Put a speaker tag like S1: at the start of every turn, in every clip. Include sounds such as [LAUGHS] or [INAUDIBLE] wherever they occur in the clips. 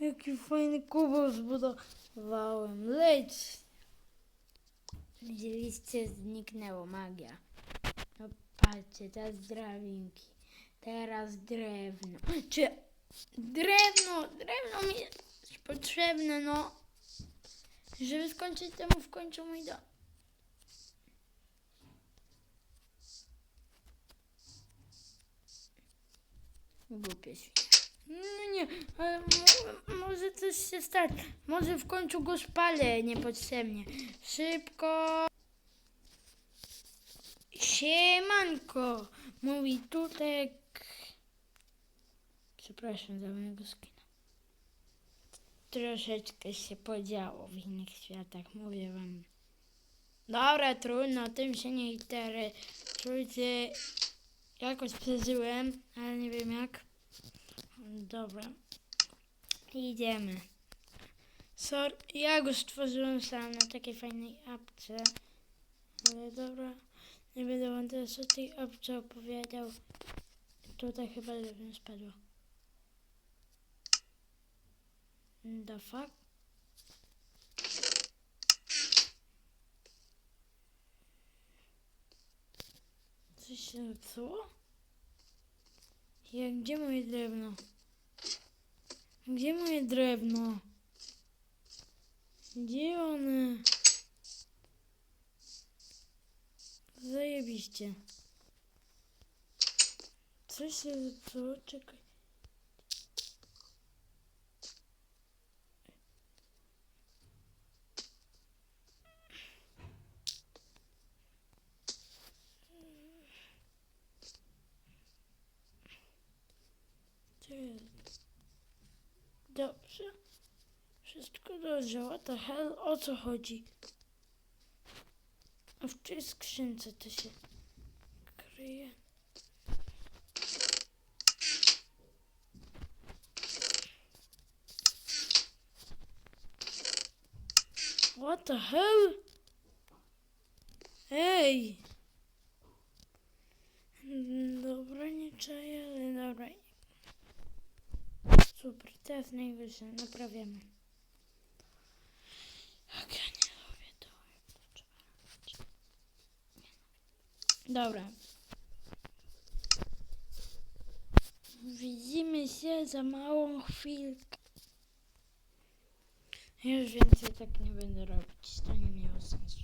S1: Jaki fajny kubek zbudowałem. Leć! Widzieliście, zniknęło magia. No patrzcie, teraz drabinki. Teraz drewno. Czy drewno, drewno mi jest potrzebne, no. Żeby skończyć temu w końcu mój dom. Głupie świnie. No nie, ale mo- może coś się stać. Może w końcu go spalę niepotrzebnie. Szybko. Siemanko, mówi Tutek. Przepraszam za mojego skina. Troszeczkę się podziało w innych światach, mówię wam. Dobra, trudno, tym się nie interesujcie. Jakoś przeżyłem, ale nie wiem jak. Dobra. Idziemy. Sorry, ja go stworzyłem sam na takiej fajnej apce. Ale dobra, nie będę wam teraz o tej apce opowiadał. Tutaj chyba bym spadła. The fuck? Coś się zepsuło? Ja, gdzie moje drewno? Gdzie moje drewno? Gdzie one? Zajebiście. Coś się zepsuło? Czekaj. Gdzie jest? Dobrze. Wszystko dobrze. What the hell? O co chodzi? A w tej skrzynce to się kryje. What the hell? Ej! Dobra, nie czaję, ale dobra. Super, teraz najwyższe, naprawiamy. Nie lubię to, jak to. Dobra. Widzimy się za małą chwilkę. Już więcej tak nie będę robić, to nie miało sensu.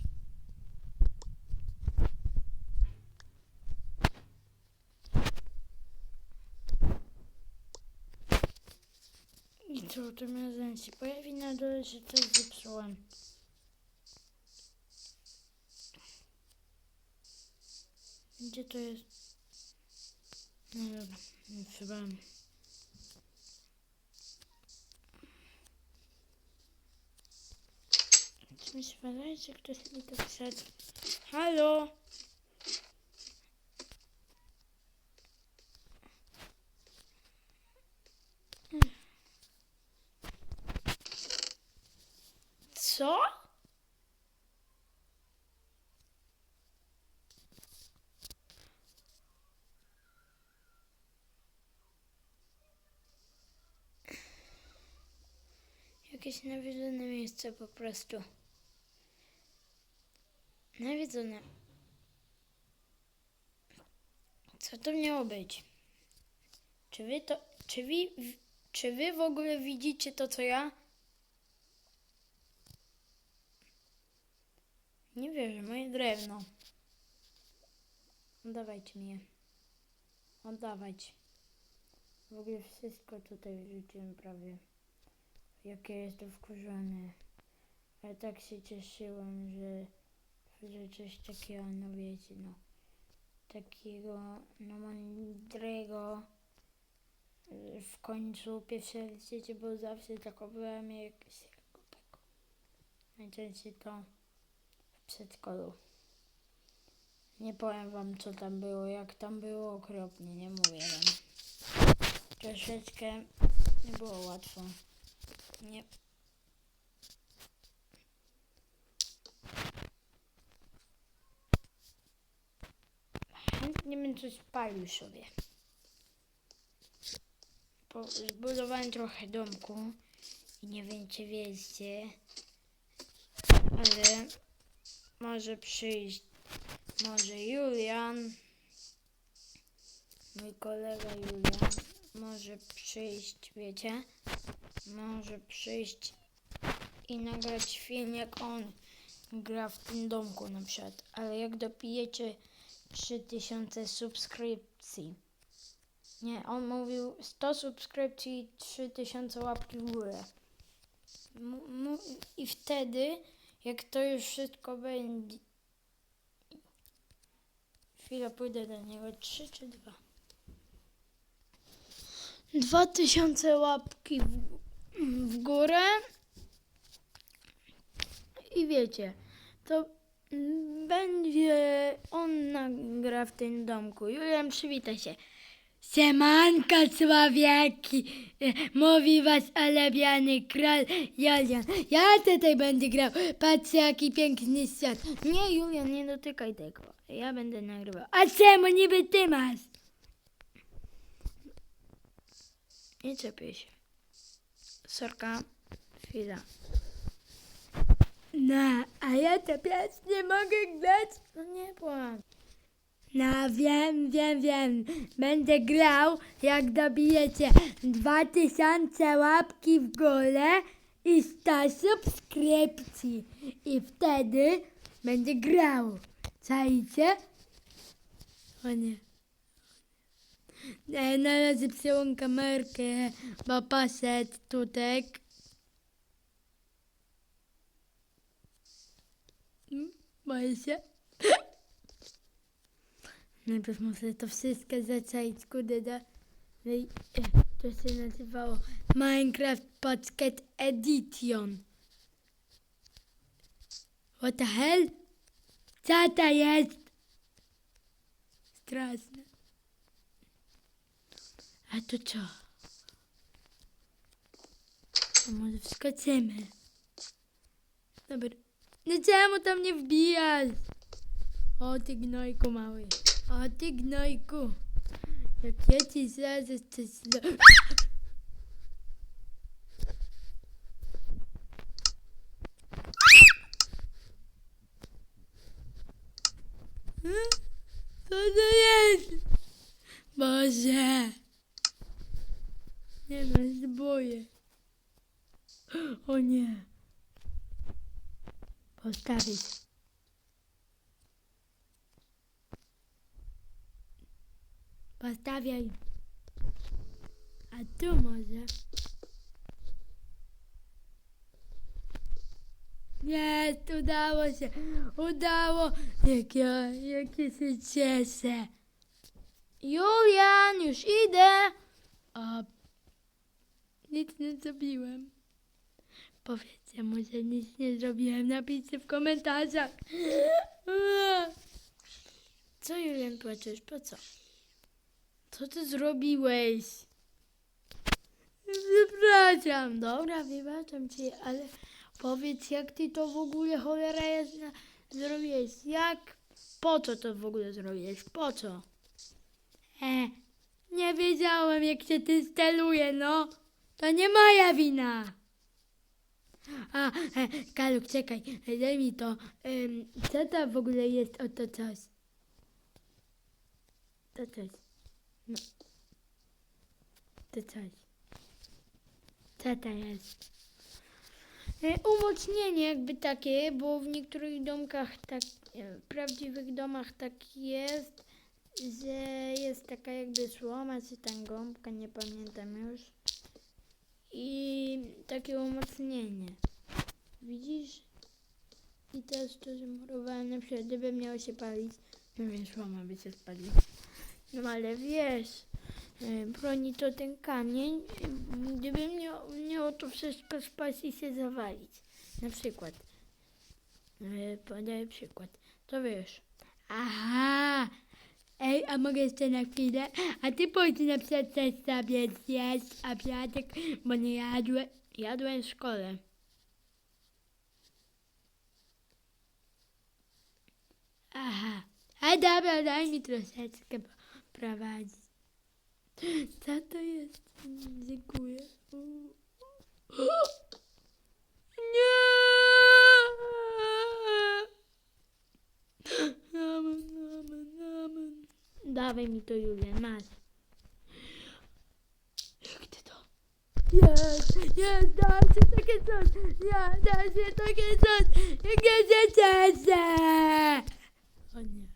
S1: To razem się pojawi na dole, że coś zepsułem. Gdzie to jest? No dobra, chyba. Mi się wydaje, że ktoś mi to wszedł? Halo? Co? Jakieś nawiedzone miejsce po prostu. Nawiedzone. Co to miało być? Czy wy to. Czy wy. Czy wy w ogóle widzicie to, co ja? Nie wierzę, moje drewno. Oddawajcie mi je. Oddawajcie. W ogóle wszystko tutaj wrzuciłem prawie. Jakie jestem wkurzony. Ale tak się cieszyłem, że, że coś takiego, no wiecie, no. Takiego, no mądrego. W końcu pierwsze leciecie, bo zawsze tak byłem jak się głupego. Najczęściej to w przedszkolu. Nie powiem wam co tam było, jak tam było okropnie, nie mówię wam. Troszeczkę nie było łatwo. Nie. Chętnie bym coś palił sobie. Po, zbudowałem trochę domku. Nie wiem, czy wiecie, ale może przyjść, może Julian, mój kolega Julian, może przyjść, wiecie, może przyjść i nagrać film, jak on gra w tym domku na przykład, ale jak dopijecie 3000 subskrypcji, nie, on mówił 100 subskrypcji i 3000 łapki w górę. Mu- I wtedy, jak to już wszystko będzie. Chwilę pójdę do niego. 3 czy 2? 2000 łapki w, w górę. I wiecie, to będzie on nagra w tym domku. Julian, przywita się. Siemanko człowieki, E, mówi was ulubiony król Julian. Ja tutaj będę grał, patrzcie jaki piękny świat. Nie Julian, nie dotykaj tego, ja będę nagrywał. A czemu niby ty masz? Nie czepię się. Sorka, chwila. No, a ja teraz nie mogę grać? No nie płacz. No wiem, wiem, wiem. Będę grał, jak dobijecie 2000 łapki w górę i 100 subskrypcji. I wtedy będę grał. Czajcie? O nie. E, Na razie przełam kamerkę, bo poszedł tutaj. Mm, Boję się. [LAUGHS] Najpierw muszę to wszystko zaczaić, kurde, da. E, To się nazywało Minecraft Pocket Edition. What the hell? Co to jest? Straszne. A to co? A może wskoczymy? Dobra. No czemu tam nie wbijasz? O ty gnojku mały. O ty gnojku. Jak ja ci zaraz coś zlo... Hmm? Co to jest? Boże. Nie no, ja się boję. O nie. Postawić. Postawiaj. A tu może. Jest, udało się. Udało. Jak ja, jak ja się cieszę. Julian, już idę. A nic nie zrobiłem. Powiedzcie mu, że nic nie zrobiłem. Napiszcie w komentarzach. Co Julian płaczesz? Po co? Co ty zrobiłeś? Przepraszam. Dobra, wybaczam ci, ale powiedz, jak ty to w ogóle cholera jest na... zrobiłeś? Jak? Po co to w ogóle zrobiłeś? Po co? E, nie wiedziałem, jak się ty steluje, no. To nie moja wina. A, e, Kaluk, czekaj, daj mi to. Em, co to w ogóle jest o to coś? To coś. No. To coś. Co to jest? E, umocnienie jakby takie, bo w niektórych domkach, tak, e, prawdziwych domach tak jest, że jest taka jakby słoma czy tam gąbka, nie pamiętam już. I takie umocnienie. Widzisz? I teraz to zamurowałem na przykład, gdyby miało się palić, no więc słoma by się spaliła. No ale wiesz, e, broni to ten kamień, gdyby miało, miało to wszystko spaść i się zawalić. Na przykład. E, Podaję przykład. To wiesz. Aha! Ej, a mogę jeszcze na chwilę? A ty pójdź na przykład sobie zjeść, a obiadek, bo nie jadłem, jadłem w szkole. Aha. A dobra, daj mi troszeczkę prowadzić. Co to jest? Dziękuję. Nie! Amen, amen. Dawaj mi to, Julian, masz. Jak ty to? Jest, jest, da się takie coś. Ja, da się takie coś. Jak ja się cieszę. O nie.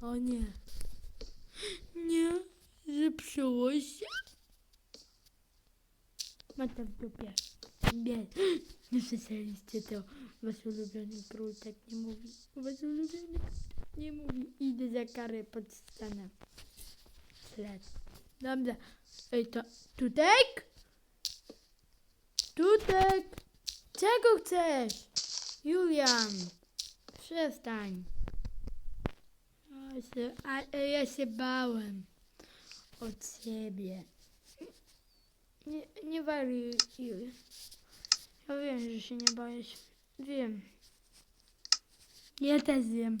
S1: O nie. Nie, zepsuło się. Ma to w dupie. Nie, nie słyszeliście to. Wasz ulubiony król tak nie mówi. Wasz ulubiony nie mówi. Idę za karę pod ścianę. Śled. Dobrze. Ej, to Tutek? Tutek! Czego chcesz? Julian! Przestań. Ja się, a ja się bałem. Od ciebie. Nie, nie wariuj. Ja wiem, że się nie boisz. Wiem. Ja też wiem.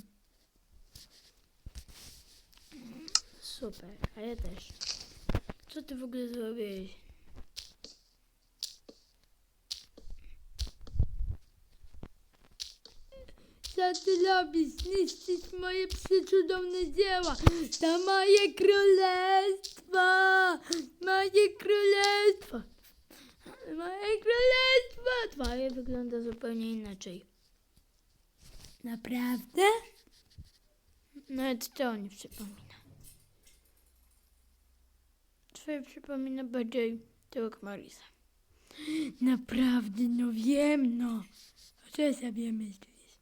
S1: Super, a ja też. Co ty w ogóle zrobiłeś? Co ty robisz? Niszczysz moje przecudowne dzieła! To moje królestwo! Moje królestwo! Moje królestwo! Twoje wygląda zupełnie inaczej. Naprawdę? Nawet to nie przypomina. Twoje przypomina bardziej jak Marisa. Naprawdę, no wiem, no. Co sobie myślisz?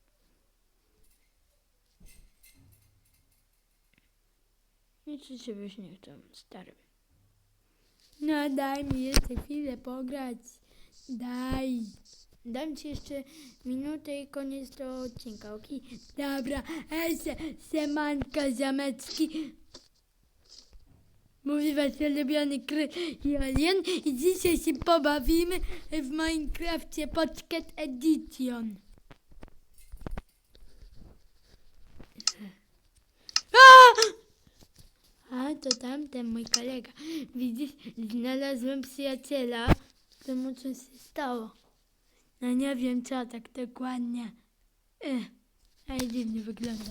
S1: Nic się już nie chcę, stary. No daj mi jeszcze chwilę pograć. Daj. Dam ci jeszcze minutę i koniec do odcinka, okej? Dobra, Ese, Semanka Zamecki. Mówi wasz ulubiony król Julian i dzisiaj się pobawimy w Minecrafcie Pocket Edition. A! A, to tamten mój kolega. Widzisz, znalazłem przyjaciela, któremu coś się stało. No nie wiem co tak dokładnie. Ech, ale dziwnie wygląda.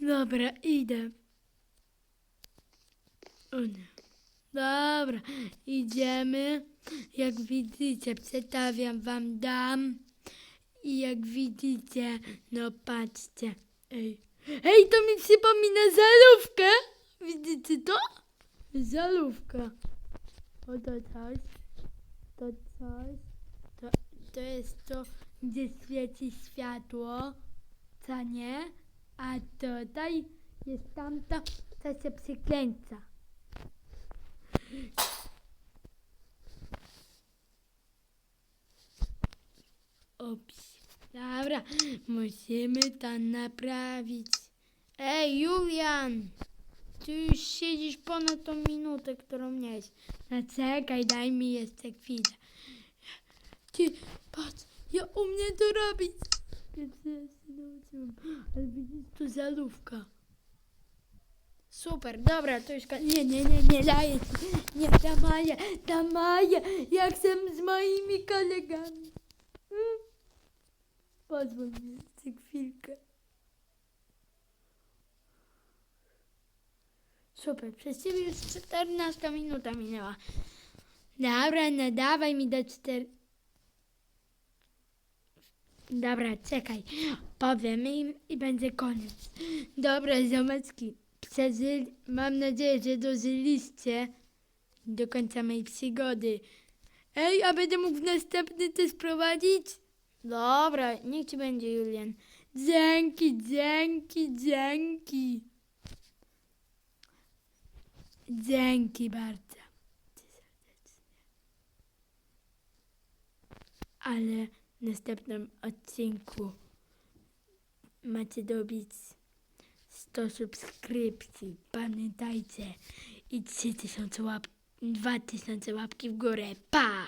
S1: Dobra, idę. O nie. Dobra, idziemy. Jak widzicie, przedstawiam wam dam. I jak widzicie, no patrzcie. Ej, Ej to mi przypomina zalówkę. Widzicie to? Zalówka. O to coś. To coś. To, to jest to, gdzie świeci światło. Co nie? A tutaj jest tamto, co się przykręca. Ups. Dobra, musimy to naprawić. Ej, Julian! Ty już siedzisz ponad tą minutę, którą miałeś. No czekaj, daj mi jeszcze chwilę. Ty, patrz, ja umiem to robić. Ale widzisz, tu zalówka. Super, dobra, to już... Nie, nie, nie, nie daję ci. Nie, damaję, damaję. Jak chcę z moimi kolegami. Hmm? Pozwól mi jeszcze chwilkę. Super, przez ciebie już 14 minuta minęła. Dobra, no dawaj mi do 4... Dobra, czekaj. Powiem im i będzie koniec. Dobra, ziomeczki. Przeżyli... Mam nadzieję, że dożyliście do końca mojej przygody. Ej, a będę mógł w następny też prowadzić? Dobra, niech ci będzie, Julian. Dzięki, dzięki, dzięki. Dzięki bardzo. Ale w następnym odcinku macie dobić 100 subskrypcji. Pamiętajcie i 3000 łap, 2000 łapki w górę. Pa!